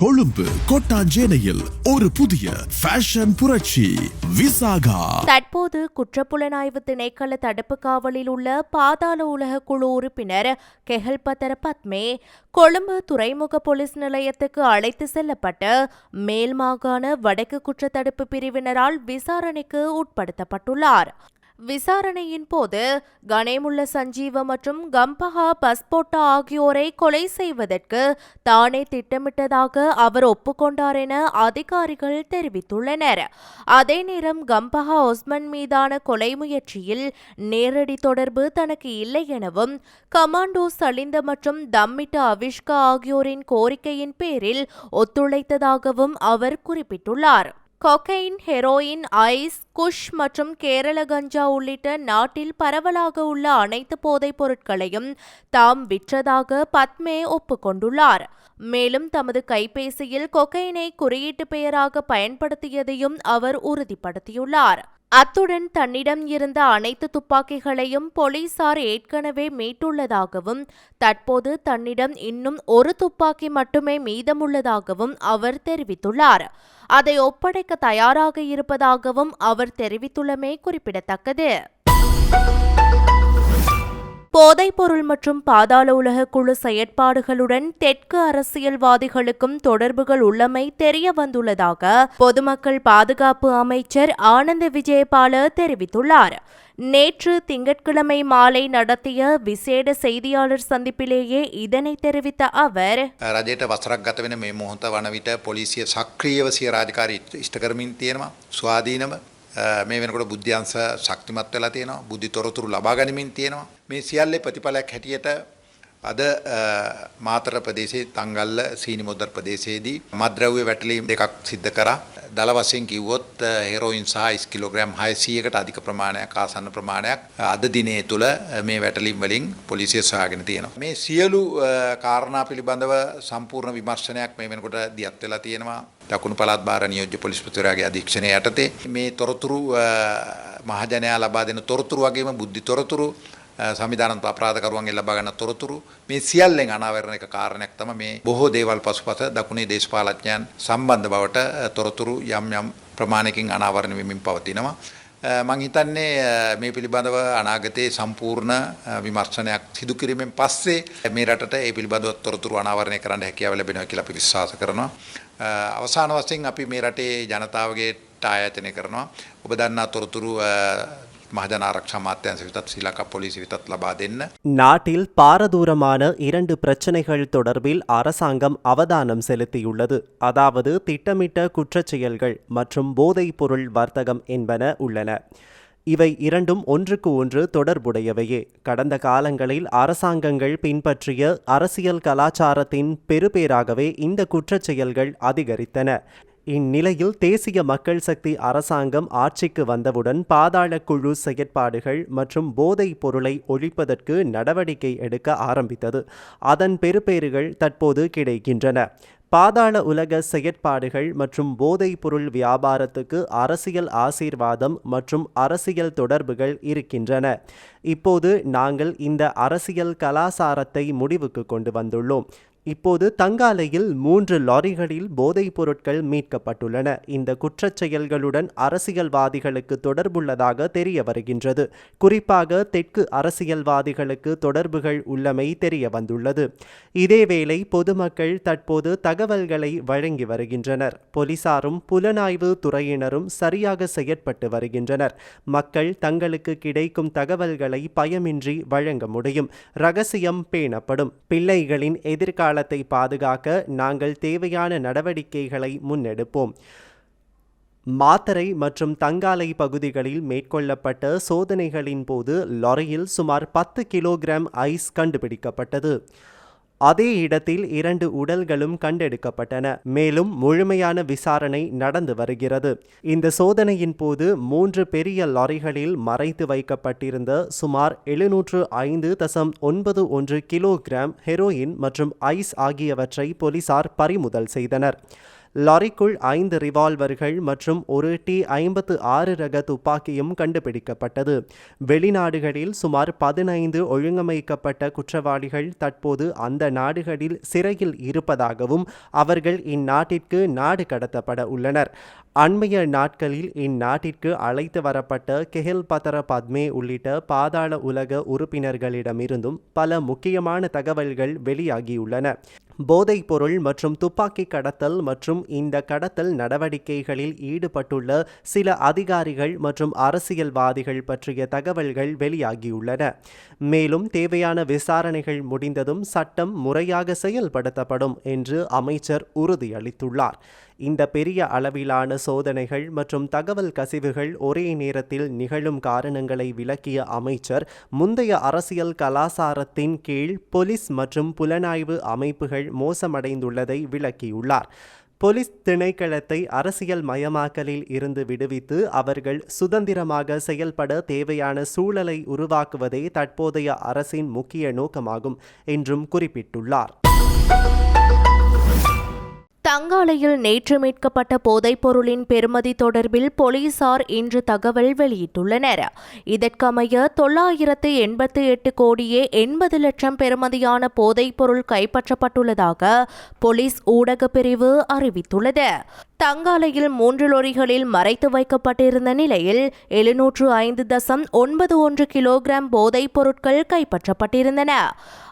கொழும்பு கொட்டாஞ்சேனையில் ஒரு புதிய ஃபேஷன் புரட்சி விசாகா. தற்போது குற்றப்புலனாய்வு திணைக்கள தடுப்பு காவலில் உள்ள பாதாள உலக குழு உறுப்பினர் கெஹல்பத்தர பத்மே கொழும்பு துறைமுக போலீஸ் நிலையத்துக்கு அழைத்து செல்லப்பட்டு மேல் மாகாண வடக்கு குற்றத்தடுப்பு பிரிவினரால் விசாரணைக்கு உட்படுத்தப்பட்டுள்ளார். விசாரணையின் போது கணேமுள்ள சஞ்சீவ மற்றும் கம்பஹா பஸ்போட்டா ஆகியோரை கொலை செய்வதற்கு தானே திட்டமிட்டதாக அவர் ஒப்புக்கொண்டார் என அதிகாரிகள் தெரிவித்துள்ளனர். அதே நேரம் கம்பஹா ஒஸ்மன் மீதான கொலை முயற்சியில் நேரடி தொடர்பு தனக்கு இல்லை எனவும் கமாண்டோ சலிந்த மற்றும் தம்மிட்ட அவிஷ்கா ஆகியோரின் கோரிக்கையின் பேரில் ஒத்துழைத்ததாகவும் அவர் குறிப்பிட்டுள்ளார். கொக்கைன் ஹெரோயின் ஐஸ் குஷ் மற்றும் கேரள கஞ்சா உள்ளிட்ட நாட்டில் பரவலாக உள்ள அனைத்து போதைப் பொருட்களையும் தாம் விற்றதாக பத்மே ஒப்புக்கொண்டுள்ளார் மேலும் தமது கைபேசியில் கொக்கைனை குறியீட்டு பெயராக பயன்படுத்தியதையும் அவர் உறுதிப்படுத்தியுள்ளார். அத்துடன் தன்னிடம் இருந்த அனைத்து துப்பாக்கிகளையும் போலீசார் ஏற்கனவே மீட்டுள்ளதாகவும் தற்போது தன்னிடம் இன்னும் ஒரு துப்பாக்கி மட்டுமே மீதமுள்ளதாகவும் அவர் தெரிவித்துள்ளார். அதை ஒப்படைக்க தயாராக இருப்பதாகவும் அவர் தெரிவித்துள்ளமை குறிப்பிடத்தக்கது. போதைப்பொருள் மற்றும் பாதாள உலக குழு செயற்பாடுகளுடன் தெற்கு அரசியல்வாதிகளுக்கும் தொடர்புகள் உள்ளமை தெரிய வந்துள்ளதாக பொதுமக்கள் பாதுகாப்பு அமைச்சர் ஆனந்த விஜயபால தெரிவித்துள்ளார். நேற்று திங்கட்கிழமை மாலை நடத்திய விசேட செய்தியாளர் சந்திப்பிலேயே இதனை தெரிவித்த அவர் රජයට වසරක් ගත වෙන මේ මොහොත වන විට පොලිසිය සක්‍රියව සිය රාජකාරී ඉෂ්ට කරමින් තියෙනවා ස්වාධීනව අ, මේ වෙනකොට බුද්ධ්‍යංශ ශක්තිමත් වෙලා තියෙනවා බුද්ධි තොරතුරු ලබා ගනිමින් තියෙනවා මේ සියල්ලේ ප්‍රතිඵලයක් හැටියට අද අ, මාතර ප්‍රදේශයේ තංගල්ල සීනි මොද්දර ප්‍රදේශයේදී මද්‍රව්‍ය වැටලීම් දෙකක් සිද්ධ කරා. දල වශයෙන් කිව්වොත් අ, හෙරෝයින් සහ ඉස් කිලෝග්‍රෑම් 600කට අධික ප්‍රමාණයක් ආසන්න ප්‍රමාණයක්. අද දිනේ තුල අ, මේ වැටලීම් වලින් පොලිසිය සොයාගෙන තියෙනවා. මේ සියලු අ, කාරණා පිළිබඳව සම්පූර්ණ විමර්ශනයක් මේ වෙනකොට දියත් වෙලා තියෙනවා. දකුණු පළාත් භාර නියෝජ්‍ය පොලිස්පතිවරයාගේ අධීක්ෂණය යටතේ. මේ තොරතුරු අ, මහජනයා ලබා දෙන තොරතුරු වගේම බුද්ධි තොරතුරු අ, සංවිධානත් අපරාධකරුවන්ගේ ලබා ගන්න තොරතුරු මේ සියල්ලෙන් අනාවරණ එක කාරණයක් තමයි මේ බොහෝ දේවල් පසුපස දකුණේ දේශපාලඥයන් සම්බන්ධ බවට අ, තොරතුරු යම් යම් ප්‍රමාණයකින් අනාවරණ වෙමින් පවතිනවා. අ, මං හිතන්නේ අ, මේ පිළිබඳව අනාගතයේ සම්පූර්ණ අ, විමර්ශනයක් සිදු කිරීමෙන් පස්සේ මේ රටට ඒ පිළිබඳව තොරතුරු අනාවරණය කරන්න හැකියාව ලැබෙනවා කියලා අපි විශ්වාස කරනවා. අ, අවසාන වශයෙන් අපි මේ රටේ ජනතාවගේට ආයතනය කරනවා. ඔබ දන්නා තොරතුරු மகஜன ஆரக்ஷா மாத்தியான்சவிதத் சிலகா போலீசிவிதத் லபா தென்ன நாட்டில் பாரதூரமான இரண்டு பிரச்சனைகள் தொடர்பில் அரசாங்கம் அவதானம் செலுத்தியுள்ளது. அதாவது திட்டமிட்ட குற்றச்செயல்கள் மற்றும் போதைப் பொருள் வர்த்தகம் என்பன உள்ளன. இவை இரண்டும் ஒன்றுக்கு ஒன்று தொடர்புடையவையே. கடந்த காலங்களில் அரசாங்கங்கள் பின்பற்றிய அரசியல் கலாச்சாரத்தின் பெறுபேறாகவே இந்த குற்றச்செயல்கள் அதிகரித்தன. இந்நிலையில் தேசிய மக்கள் சக்தி அரசாங்கம் ஆட்சிக்கு வந்தவுடன் பாதாள குழு செயற்பாடுகள் மற்றும் போதைப் பொருளை ஒழிப்பதற்கு நடவடிக்கை எடுக்க ஆரம்பித்தது. அதன் பெறுபேறுகள் தற்போது கிடைக்கின்றன. பாதாள உலக செயற்பாடுகள் மற்றும் போதைப் பொருள் வியாபாரத்துக்கு அரசியல் ஆசீர்வாதம் மற்றும் அரசியல் தொடர்புகள் இருக்கின்றன. இப்போது நாங்கள் இந்த அரசியல் கலாசாரத்தை முடிவுக்கு கொண்டு வந்துள்ளோம். இப்போது தங்காலையில் மூன்று லாரிகளில் போதைப் பொருட்கள் மீட்கப்பட்டுள்ளன. இந்த குற்றச் செயல்களுடன் அரசியல்வாதிகளுக்கு தொடர்புள்ளதாக தெரிய வருகின்றது. குறிப்பாக தெற்கு அரசியல்வாதிகளுக்கு தொடர்புகள் உள்ளமை தெரிய வந்துள்ளது. இதேவேளை பொதுமக்கள் தற்போது தகவல்களை வழங்கி வருகின்றனர். போலீசாரும் புலனாய்வு துறையினரும் சரியாக செயற்பட்டு வருகின்றனர். மக்கள் தங்களுக்கு கிடைக்கும் தகவல்களை பயமின்றி வழங்க முடியும். ரகசியம் பேணப்படும். பிள்ளைகளின் எதிர்கால எதிர்காலத்தை பாதுகாக்க நாங்கள் தேவையான நடவடிக்கைகளை முன்னெடுப்போம். மாத்தரை மற்றும் தங்காலை பகுதிகளில் மேற்கொள்ளப்பட்ட சோதனைகளின் போது லாரியில் சுமார் பத்து கிலோகிராம் ஐஸ் கண்டுபிடிக்கப்பட்டது. அதே இடத்தில் இரண்டு உடல்களும் கண்டெடுக்கப்பட்டன. மேலும் முழுமையான விசாரணை நடந்து வருகிறது. இந்த சோதனையின் போது மூன்று பெரிய லாரிகளில் மறைத்து வைக்கப்பட்டிருந்த சுமார் எழுநூற்று ஐந்து தசம் ஒன்பது ஒன்று கிலோகிராம் ஹெரோயின் மற்றும் ஐஸ் ஆகியவற்றை போலீசார் பறிமுதல் செய்தனர். லாரிக்குள் ஐந்து ரிவால்வர்கள் மற்றும் ஒரு டி ஐம்பத்து ஆறு ரக துப்பாக்கியும் கண்டுபிடிக்கப்பட்டது. வெளிநாடுகளில் சுமார் பதினைந்து ஒழுங்கமைக்கப்பட்ட குற்றவாளிகள் தற்போது அந்த நாடுகளில் சிறையில் இருப்பதாகவும் அவர்கள் இந்நாட்டிற்கு நாடு கடத்தப்பட உள்ளனர். அண்மைய நாட்களில் இந்நாட்டிற்கு அழைத்து வரப்பட்ட கெஹில் பத்தர பத்மே உள்ளிட்ட பாதாள உலக உறுப்பினர்களிடமிருந்தும் பல முக்கியமான தகவல்கள் வெளியாகியுள்ளன. போதைப்பொருள் மற்றும் துப்பாக்கி கடத்தல் மற்றும் இந்த கடத்தல் நடவடிக்கைகளில் ஈடுபட்டுள்ள சில அதிகாரிகள் மற்றும் அரசியல்வாதிகள் பற்றிய தகவல்கள் வெளியாகியுள்ளன. மேலும் தேவையான விசாரணைகள் முடிந்ததும் சட்டம் முறையாக செயல்படுத்தப்படும் என்று அமைச்சர் உறுதியளித்துள்ளார். இந்த பெரிய அளவிலான சோதனைகள் மற்றும் தகவல் கசிவுகள் ஒரே நேரத்தில் நிகழும் காரணங்களை விளக்கிய அமைச்சர் முந்தைய அரசியல் கலாசாரத்தின் கீழ் போலீஸ் மற்றும் புலனாய்வு அமைப்புகள் மோசமடைந்துள்ளதை விளக்கியுள்ளார். போலீஸ் திணைக்களத்தை அரசியல் மயமாக்கலில் இருந்து விடுவித்து அவர்கள் சுதந்திரமாக செயல்பட தேவையான சூழலை உருவாக்குவதே தற்போதைய அரசின் முக்கிய நோக்கமாகும் என்றும் குறிப்பிட்டுள்ளார். தங்காலையில் நேற்று மீட்கப்பட்ட போதைப்பொருளின் பெறுமதி தொடர்பில் போலீசார் இன்று தகவல் வெளியிட்டுள்ளனர். இதற்கமைய தொள்ளாயிரத்து எண்பத்தி எட்டு கோடியே எண்பது லட்சம் பெறுமதியான போதைப்பொருள் கைப்பற்றப்பட்டுள்ளதாக போலீஸ் ஊடகப் பிரிவு அறிவித்துள்ளது. தங்காலையில் மூன்று லொரிகளில் மறைத்து வைக்கப்பட்டிருந்த நிலையில் எழுநூற்று ஐந்து தசம் ஒன்பது ஒன்று கிலோகிராம் போதைப் பொருட்கள் கைப்பற்றப்பட்டிருந்தன.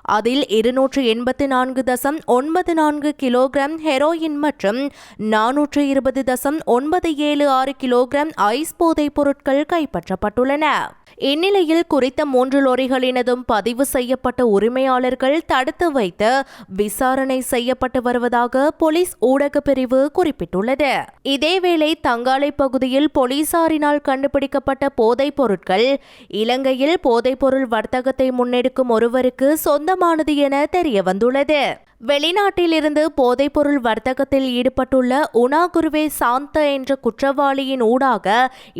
அதில் இருநூற்று எண்பத்து நான்கு தசம் ஒன்பது நான்கு கிலோகிராம் ஹெரோயின் மற்றும் நானூற்று இருபது தசம் ஒன்பது ஏழு ஆறு கிலோகிராம் ஐஸ் போதைப் பொருட்கள் கைப்பற்றப்பட்டுள்ளன. இந்நிலையில் குறித்த மூன்று லோரிகளினதும் பதிவு செய்யப்பட்ட உரிமையாளர்கள் தடுத்து வைத்து விசாரணை செய்யப்பட்டு வருவதாக போலீஸ் ஊடக பிரிவு குறிப்பிட்டுள்ளது. இதேவேளை தங்காலை பகுதியில் போலீசாரினால் கண்டுபிடிக்கப்பட்ட போதைப் பொருட்கள் இலங்கையில் போதைப்பொருள் வர்த்தகத்தை முன்னெடுக்கும் ஒருவருக்கு சொந்த மூலமானது என தெரியவந்துள்ளது. வெளிநாட்டிலிருந்து போதைப்பொருள் வர்த்தகத்தில் ஈடுபட்டுள்ள உனா குருவே சாந்த என்ற குற்றவாளியின் ஊடாக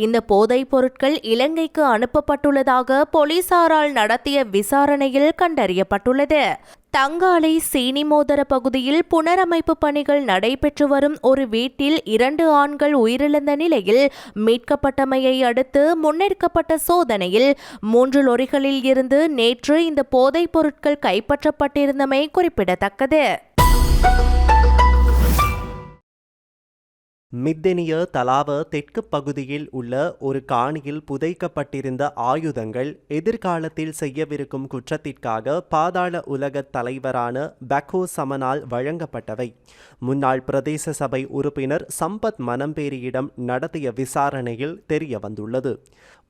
இந்த போதைப் பொருட்கள் இலங்கைக்கு அனுப்பப்பட்டுள்ளதாக போலீசாரால் நடத்திய விசாரணையில் கண்டறியப்பட்டுள்ளது. தங்காலை சீனிமோதர பகுதியில் புனரமைப்பு பணிகள் நடைபெற்று வரும் ஒரு வீட்டில் இரண்டு ஆண்கள் உயிரிழந்த நிலையில் மீட்கப்பட்டமையை அடுத்து முன்னெடுக்கப்பட்ட சோதனையில் மூன்று லொரிகளில் இருந்து நேற்று இந்த போதைப் பொருட்கள் கைப்பற்றப்பட்டிருந்தமை குறிப்பிடத்தக்கது. மித்தெனிய தலாவ தெற்கு பகுதியில் உள்ள ஒரு காணியில் புதைக்கப்பட்டிருந்த ஆயுதங்கள் எதிர்காலத்தில் செய்யவிருக்கும் குற்றத்திற்காக பாதாள உலக தலைவரான பக்கோ சமனால் வழங்கப்பட்டவை. முன்னாள் பிரதேச சபை உறுப்பினர் சம்பத் மனம்பேரியிடம் நடத்திய விசாரணையில் தெரிய வந்துள்ளது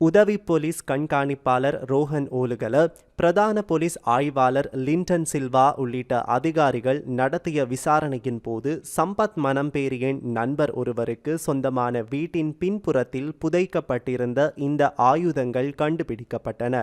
உதவி போலீஸ் கண்காணிப்பாளர் ரோஹன் ஓலுகல பிரதான போலீஸ் ஆய்வாளர் லிண்டன் சில்வா உள்ளிட்ட அதிகாரிகள் நடத்திய விசாரணையின் போது சம்பத் மனம்பேரியின் நண்பர் ஒருவருக்கு சொந்தமான வீட்டின் பின்புறத்தில் புதைக்கப்பட்டிருந்த இந்த ஆயுதங்கள் கண்டுபிடிக்கப்பட்டன.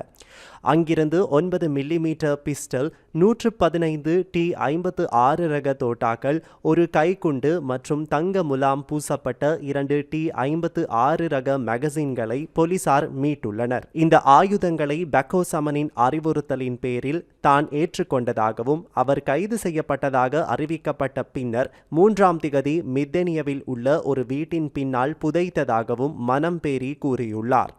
அங்கிருந்து ஒன்பது மில்லிமீட்டர் பிஸ்டல் நூற்று பதினைந்து டி ஐம்பத்து ஆறு ரக தோட்டாக்கள் ஒரு கைக்குண்டு மற்றும் தங்க முலாம் பூசப்பட்ட இரண்டு டி ஐம்பத்து ஆறு ரக மேகசின்களை போலீசார் மீட்டுள்ளனர். இந்த ஆயுதங்களை பெக்கோ சமனின் அறிவுறுத்தலின் பேரில் தான் ஏற்றுக்கொண்டதாகவும் அவர் கைது செய்யப்பட்டதாக அறிவிக்கப்பட்ட பின்னர் மூன்றாம் திகதி மித்தெனியவில் உள்ள ஒரு வீட்டின் பின்னால் புதைத்ததாகவும் மனம் பேரி கூறியுள்ளார்.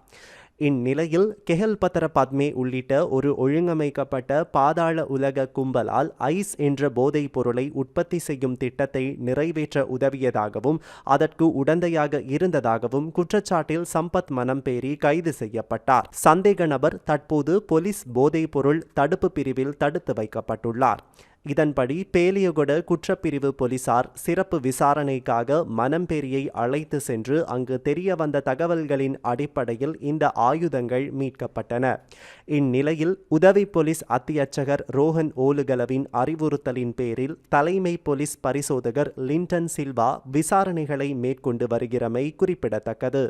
இந்நிலையில் கெஹல்பத்தர பத்மே உள்ளிட்ட ஒரு ஒழுங்கமைக்கப்பட்ட பாதாள உலக கும்பலால் ஐஸ் என்ற போதைப் பொருளை உற்பத்தி செய்யும் திட்டத்தை நிறைவேற்ற உதவியதாகவும் அதற்கு உடந்தையாக இருந்ததாகவும் குற்றச்சாட்டில் சம்பத் மனம்பேரி கைது செய்யப்பட்டார். சந்தேக நபர் தற்போது போலீஸ் போதைப் பொருள் தடுப்பு பிரிவில் தடுத்து வைக்கப்பட்டுள்ளார். இதன்படி பேலியகொட குற்றப்பிரிவு போலீசார் சிறப்பு விசாரணைக்காக மனம்பேரியை அழைத்து சென்று அங்கு தெரிய வந்த தகவல்களின் அடிப்படையில் இந்த ஆயுதங்கள் மீட்கப்பட்டன. இந்நிலையில் உதவி போலீஸ் அத்தியட்சகர் ரோஹன் ஓலுகலவின் அறிவுறுத்தலின் பேரில் தலைமை போலீஸ் பரிசோதகர் லிண்டன் சில்வா விசாரணைகளை மேற்கொண்டு வருகிறமை குறிப்பிடத்தக்கது.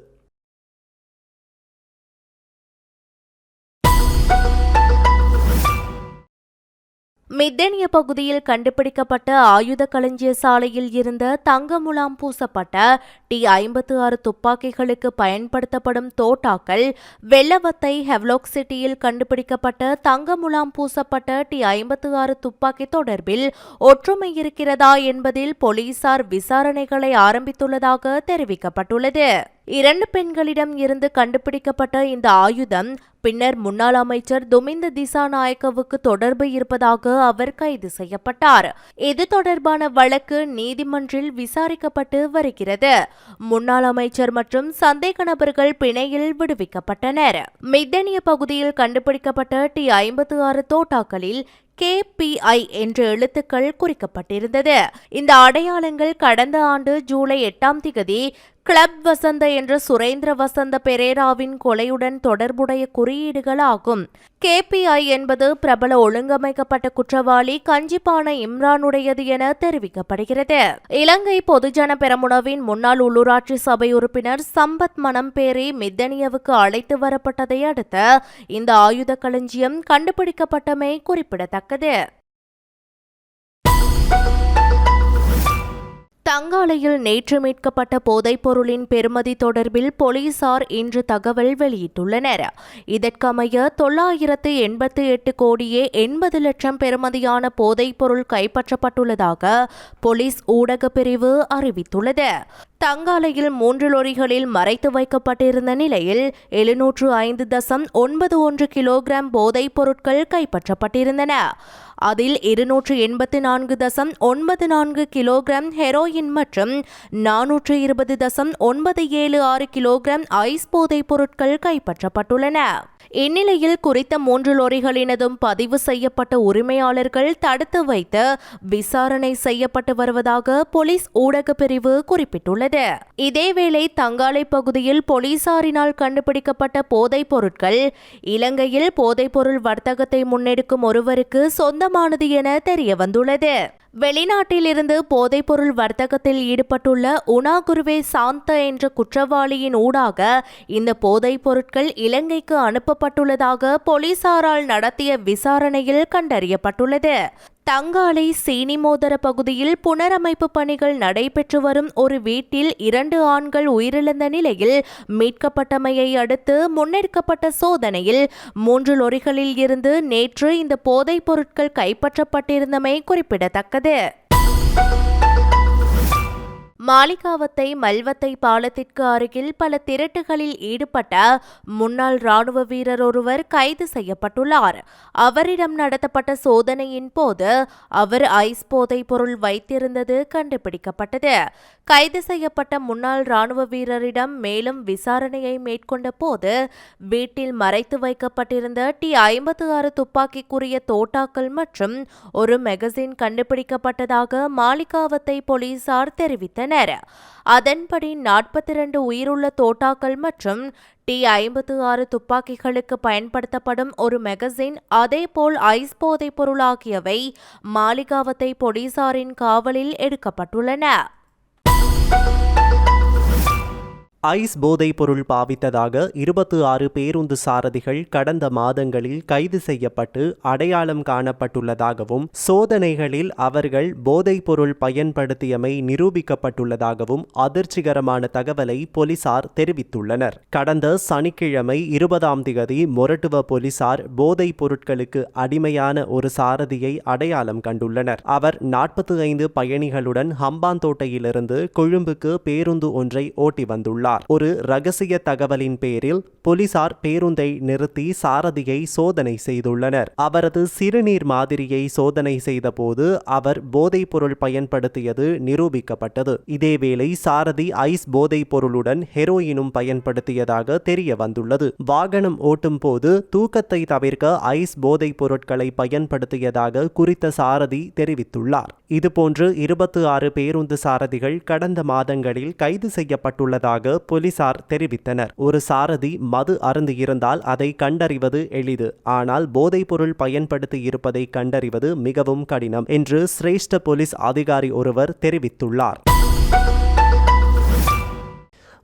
மித்தேனிய பகுதியில் கண்டுபிடிக்கப்பட்ட ஆயுத களஞ்சிய சாலையில் இருந்த தங்க முலாம் பூசப்பட்ட டி ஐம்பத்து ஆறு துப்பாக்கிகளுக்கு பயன்படுத்தப்படும் தோட்டாக்கள் வெள்ளவத்தை ஹெவ்லோக் சிட்டியில் கண்டுபிடிக்கப்பட்ட தங்க முலாம் பூசப்பட்ட டி ஐம்பத்து ஆறு துப்பாக்கி தொடர்பில் ஒற்றுமை இருக்கிறதா என்பதில் போலீசார் விசாரணைகளை ஆரம்பித்துள்ளதாக தெரிவிக்கப்பட்டுள்ளது. இரண்டு பெண்களிடம் இருந்து கண்டுபிடிக்கப்பட்ட இந்த ஆயுதம் பின்னர் முன்னாள் அமைச்சர் துமிந்த திசாநாயக்கவுக்கு தொடர்பு இருப்பதாக அவர் கைது செய்யப்பட்டார். இது தொடர்பான வழக்கு நீதிமன்றில் விசாரிக்கப்பட்டு வருகிறது. முன்னாள் அமைச்சர் மற்றும் சந்தேக நபர்கள் பிணையில் விடுவிக்கப்பட்டனர். மித்தனிய பகுதியில் கண்டுபிடிக்கப்பட்ட டி ஐம்பத்து ஆறு தோட்டாக்களில் கேபிஐ என்ற எழுத்துக்கள் குறிக்கப்பட்டிருந்தது. இந்த அடையாளங்கள் கடந்த ஆண்டு ஜூலை எட்டாம் திகதி கிளப் வசந்த என்ற சுரேந்திர வசந்த பெரேராவின் கொலையுடன் தொடர்புடைய குறியீடுகள் ஆகும் கேபிஐ என்பது பிரபல ஒழுங்கமைக்கப்பட்ட குற்றவாளி கஞ்சிப்பான இம்ரானுடையது என தெரிவிக்கப்படுகிறது. இலங்கை பொதுஜன பெரமுனவின் முன்னாள் உள்ளூராட்சி சபை உறுப்பினர் சம்பத் மணம்பேரி மித்தனியவுக்கு அழைத்து வரப்பட்டதை அடுத்து இந்த ஆயுத களஞ்சியம் கண்டுபிடிக்கப்பட்டமை குறிப்பிடத்தக்கது. தங்காலையில் நேற்று மீட்கப்பட்ட போதைப்பொருளின் பெறுமதி தொடர்பில் போலீசார் இன்று தகவல் வெளியிட்டுள்ளனர். இதற்கமைய தொள்ளாயிரத்து எண்பத்து எட்டு கோடியே எண்பது லட்சம் பெறுமதியான போதைப்பொருள் கைப்பற்றப்பட்டுள்ளதாக போலீஸ் ஊடகப் பிரிவு அறிவித்துள்ளது. தங்காலையில் மூன்று லொரிகளில் மறைத்து வைக்கப்பட்டிருந்த நிலையில் எழுநூற்று ஐந்து தசம் ஒன்பது ஒன்று கிலோகிராம் போதைப் பொருட்கள் கைப்பற்றப்பட்டிருந்தன. அதில் இருநூற்று எண்பத்து நான்கு தசம் ஒன்பது நான்கு கிலோகிராம் ஹெரோயின் மற்றும் நானூற்று இருபது தசம் ஒன்பது ஏழு ஆறு கிலோகிராம் ஐஸ் போதைப் பொருட்கள் கைப்பற்றப்பட்டுள்ளன. இந்நிலையில் குறித்த மூன்று லோரிகளினதும் பதிவு செய்யப்பட்ட உரிமையாளர்கள் தடுத்து வைத்து விசாரணை செய்யப்பட்டு வருவதாக போலீஸ் ஊடக பிரிவு குறிப்பிட்டுள்ளது. இதேவேளை தங்காலை பகுதியில் போலீசாரினால் கண்டுபிடிக்கப்பட்ட போதைப் பொருட்கள் இலங்கையில் போதைப்பொருள் வர்த்தகத்தை முன்னெடுக்கும் ஒருவருக்கு சொந்தமானது என தெரிய வந்துள்ளது வெளிநாட்டிலிருந்து போதைப்பொருள் வர்த்தகத்தில் ஈடுபட்டுள்ள உனாகுருவே சாந்த என்ற குற்றவாளியின் ஊடாக இந்த போதைப் பொருட்கள் இலங்கைக்கு அனுப்பப்பட்டுள்ளதாக போலீசாரால் நடத்திய விசாரணையில் கண்டறியப்பட்டுள்ளது. தங்காலை சீனிமோதர பகுதியில் புனரமைப்பு பணிகள் நடைபெற்று வரும் ஒரு வீட்டில் இரண்டு ஆண்கள் உயிரிழந்த நிலையில் மீட்கப்பட்டமையை அடுத்து முன்னெடுக்கப்பட்ட சோதனையில் மூன்று லொரிகளில் இருந்து நேற்று இந்த போதைப் பொருட்கள் கைப்பற்றப்பட்டிருந்தமை குறிப்பிடத்தக்கது. மாலிகாவத்தை மல்வத்தை பாலத்திற்கு அருகில் பல திரட்டுகளில் ஈடுபட்ட முன்னாள் ராணுவ வீரர் ஒருவர் கைது செய்யப்பட்டுள்ளார். அவரிடம் நடத்தப்பட்ட சோதனையின் போது அவர் ஐஸ் போதைப் பொருள் வைத்திருந்தது கண்டுபிடிக்கப்பட்டது. கைது செய்யப்பட்ட முன்னாள் ராணுவ வீரரிடம் மேலும் விசாரணையை மேற்கொண்ட போது வீட்டில் மறைத்து வைக்கப்பட்டிருந்த டி ஐம்பத்து ஆறு துப்பாக்கிக்குரிய தோட்டாக்கள் மற்றும் ஒரு மெகசின் கண்டுபிடிக்கப்பட்டதாக மாலிகாவத்தை போலீசார் தெரிவித்தனர். அதன்படி நாற்பத்தி இரண்டு உயிருள்ள தோட்டாக்கள் மற்றும் டி ஐம்பத்து ஆறு துப்பாக்கிகளுக்கு பயன்படுத்தப்படும் ஒரு மெகசின் அதேபோல் ஐஸ் போதைப் பொருளாகியவை மாலிகாவத்தை மாளிகாவத்தை போலீசாரின் காவலில் எடுக்கப்பட்டுள்ளன. ஐஸ் போதைப் பொருள் பாவித்ததாக இருபத்து ஆறு பேருந்து சாரதிகள் கடந்த மாதங்களில் கைது செய்யப்பட்டு அடையாளம் காணப்பட்டுள்ளதாகவும் சோதனைகளில் அவர்கள் போதைப் பொருள் பயன்படுத்தியமை நிரூபிக்கப்பட்டுள்ளதாகவும் அதிர்ச்சிகரமான தகவலை போலீசார் தெரிவித்துள்ளனர். கடந்த சனிக்கிழமை இருபதாம் திகதி மொரட்டுவ போலீசார் போதைப் பொருட்களுக்கு அடிமையான ஒரு சாரதியை அடையாளம் கண்டுள்ளனர். அவர் நாற்பத்தி ஐந்து பயணிகளுடன் ஹம்பாந்தோட்டையிலிருந்து கொழும்புக்கு பேருந்து ஒன்றை ஓட்டி வந்துள்ளார். ஒரு ரகசிய தகவலின் பேரில் போலீசார் பேருந்தை நிறுத்தி சாரதியை சோதனை செய்துள்ளனர். அவரது சிறுநீர் மாதிரியை சோதனை செய்தபோது அவர் போதைப் பொருள் பயன்படுத்தியது நிரூபிக்கப்பட்டது. இதேவேளை சாரதி ஐஸ் போதைப் பொருளுடன் ஹெரோயினும் பயன்படுத்தியதாக தெரிய வந்துள்ளது வாகனம் ஓட்டும் போது தூக்கத்தை தவிர்க்க ஐஸ் போதைப் பொருட்களை பயன்படுத்தியதாக குறித்த சாரதி தெரிவித்துள்ளார். இதுபோன்று இருபத்தி ஆறு பேருந்து சாரதிகள் கடந்த மாதங்களில் கைது செய்யப்பட்டுள்ளதாக போலீசார் தெரிவித்தனர். ஒரு சாரதி மது அருந்தியிருந்தால் அதை கண்டறிவது எளிது. ஆனால் போதைப்பொருள் பயன்படுத்தி இருப்பதை கண்டறிவது மிகவும் கடினம் என்று சிரேஷ்ட போலீஸ் அதிகாரி ஒருவர் தெரிவித்துள்ளார்.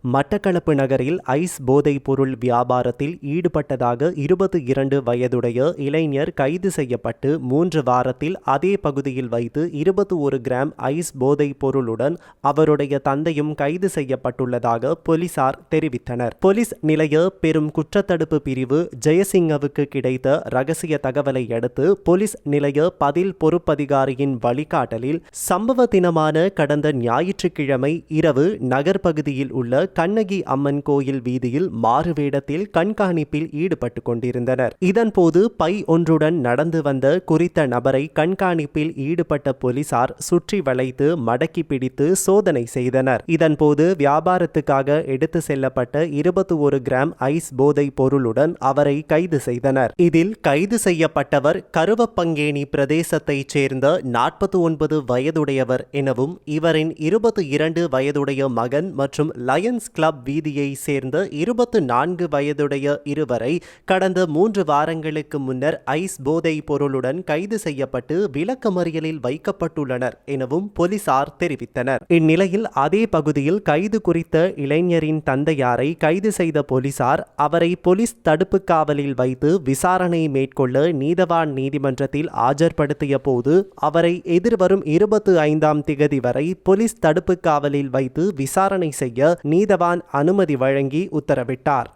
மட்டக்களப்பு நகரில் ஐஸ் போதைப் பொருள் வியாபாரத்தில் ஈடுபட்டதாக இருபத்தி இரண்டு வயதுடைய இளைஞர் கைது செய்யப்பட்டு மூன்று வாரத்தில் அதே பகுதியில் வைத்து இருபத்தி ஒரு கிராம் ஐஸ் போதைப் பொருளுடன் அவருடைய தந்தையும் கைது செய்யப்பட்டுள்ளதாக போலீசார் தெரிவித்தனர். போலீஸ் நிலைய பெரும் குற்றத்தடுப்பு பிரிவு ஜெயசிங்கவுக்கு கிடைத்த ரகசிய தகவலை அடுத்து போலீஸ் நிலைய பதில் பொறுப்பதிகாரியின் வழிகாட்டலில் சம்பவ தினமான கடந்த ஞாயிற்றுக்கிழமை இரவு நகர் பகுதியில் உள்ள கண்ணகி அம்மன் கோயில் வீதியில் மாறுவேடத்தில் கண்காணிப்பில் ஈடுபட்டு கொண்டிருந்தனர். இதன்போது பை ஒன்றுடன் நடந்து வந்த குறித்த நபரை கண்காணிப்பில் ஈடுபட்ட போலீசார் சுற்றி வளைத்து மடக்கி பிடித்து சோதனை செய்தனர். இதன்போது வியாபாரத்துக்காக எடுத்து செல்லப்பட்ட இருபத்தி ஒரு கிராம் ஐஸ் போதை பொருளுடன் அவரை கைது செய்தனர். இதில் கைது செய்யப்பட்டவர் கருவப்பங்கேணி பிரதேசத்தைச் சேர்ந்த நாற்பத்தி ஒன்பது வயதுடையவர் எனவும் இவரின் இருபத்தி இரண்டு வயதுடைய மகன் மற்றும் லயன் லயன்ஸ் கிளப் வீதியை சேர்ந்த இருபத்து நான்கு வயதுடைய இருவரை கடந்த மூன்று வாரங்களுக்கு முன்னர் ஐஸ் போதை பொருளுடன் கைது செய்யப்பட்டு விளக்கமறியலில் வைக்கப்பட்டுள்ளனர் எனவும் போலீசார் தெரிவித்தனர். இந்நிலையில் அதே பகுதியில் கைது குறித்த இளைஞரின் தந்தையாரை கைது செய்த போலீசார் அவரை போலீஸ் தடுப்பு காவலில் வைத்து விசாரணை மேற்கொள்ள நீதவான் நீதிமன்றத்தில் ஆஜர்படுத்திய போது அவரை எதிர்வரும் இருபத்து ஐந்தாம் திகதி வரை போலீஸ் தடுப்பு காவலில் வைத்து விசாரணை செய்ய நீதி நீதவான் அனுமதி வழங்கி உத்தரவிட்டார்.